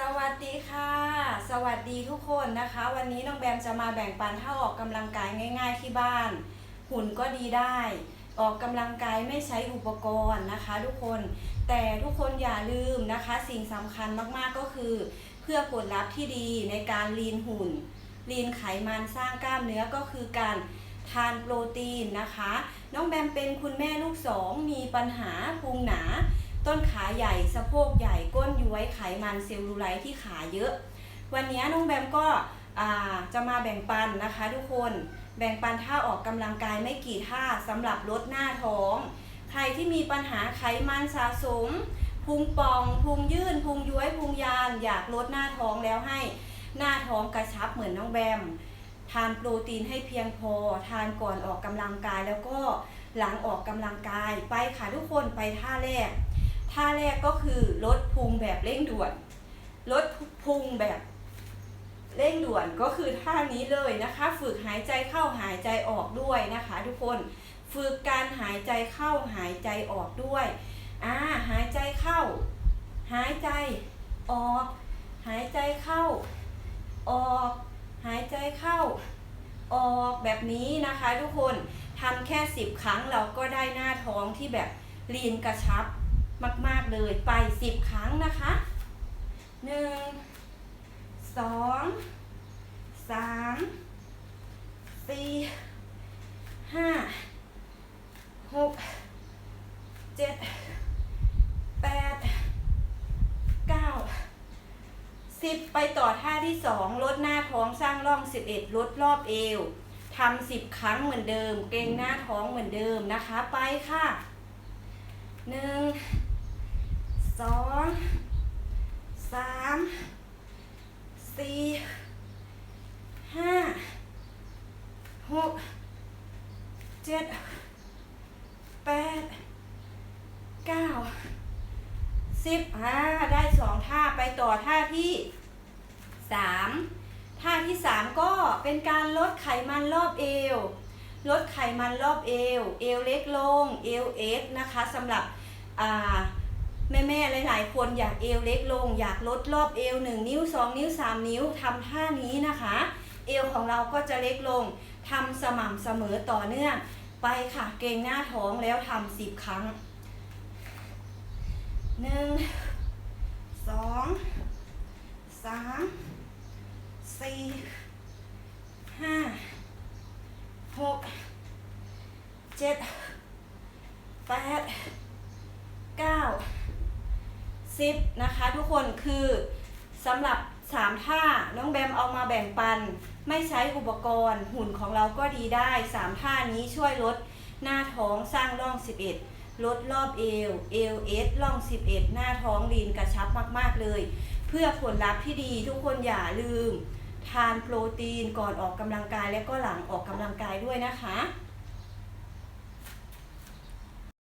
สวัสดีค่ะ สวัสดีทุกคนนะคะ วันนี้น้องแบมจะมาแบ่งปันถ้าออกกำลังกายง่าย ๆที่บ้าน หุ่นก็ดีได้ ออกกำลังกายไม่ใช้อุปกรณ์นะคะ ทุกคนแต่ทุกคนอย่าลืมนะคะ สิ่งสำคัญมากๆก็คือ เพื่อผลลัพธ์ที่ดีในการลีนหุ่นลีนไขมันสร้างกล้ามเนื้อก็คือการทานโปรตีนนะคะ น้องแบมเป็นคุณแม่ลูกสองมีปัญหาพุงหนา ต้นขาใหญ่สะโพกใหญ่ก้นย้วยไขมันเซลลูไลท์ที่ขาเยอะ วันนี้น้องแบมก็จะมาแบ่งปันนะคะทุกคนแบ่งปันท่าออกกำลังกายไม่กี่ท่าสำหรับลดหน้าท้อง ใครที่มีปัญหาไขมันสะสมพุงป่องพุงยื่นพุงย้วยพุงยาน อยากลดหน้าท้องแล้วให้หน้าท้องกระชับเหมือนน้องแบม ทานโปรตีนให้เพียงพอ ทานก่อนออกกำลังกายแล้วก็หลังออกกำลังกายไปค่ะทุกคนไปท่าแรก ท่าแรกก็คือลดพุงแบบเร่งด่วน ลดพุงแบบเร่งด่วนก็คือท่านี้เลยนะคะ ฝึกหายใจเข้าหายใจออกด้วยนะคะ ทุกคนฝึกการหายใจเข้าหายใจออกด้วยอ่าหายใจเข้า หายใจออก หายใจเข้า ออก หายใจเข้า ออกแบบนี้นะคะ ทุกคนทำแค่ 10 ครั้งเราก็ได้หน้าท้องที่แบบลีนกระชับ มาก ๆ เลยไป10ครั้งนะคะ1 2 3 4 5 6 7 8 9 10ไปต่อท่าที่2ลดหน้าท้องสร้างร่อง11ลดรอบเอวทำ10ครั้งเหมือนเดิม เกรงหน้าท้องเหมือนเดิมนะคะ ไปค่ะ หนึ่งสองสามสี่ห้าหกเจ็ดแปดเก้าสิบอ่าได้สองท่าไปต่อท่าที่สามท่าที่สามก็เป็นการลดไขมันรอบเอว ลดไขมันรอบเอว เอวเล็กลง เอวเอสนะคะสำหรับ แม่แม่ๆหลาย ๆ คนอยากเอวเล็กลง อยากลดรอบเอว 1 นิ้ว 2 นิ้ว 3 นิ้วทำท่านี้นะคะ เอวของเราก็จะเล็กลงทำสม่ำเสมอต่อเนื่อง ไปค่ะเกรงหน้าท้องแล้วทำสิบครั้งหนึ่งสองสามสี่ห้าหกเจ็ดแปด เก้าสิบนะคะ ทุกคนคือสำหรับสามท่าน้องแบมเอามาแบ่งปัน ไม่ใช้อุปกรณ์หุ่นของเราก็ดีได้สามท่านี้ช่วยลดหน้าท้องสร้างร่อง 11 ลดรอบเอวเอวเอสร่อง 11 หน้าท้องลีนกระชับมาก ๆ เลย เพื่อผลลัพธ์ที่ดีทุกคนอย่าลืม ทานโปรตีนก่อนออกกำลังกายและก็หลังออกกำลังกายด้วยนะคะ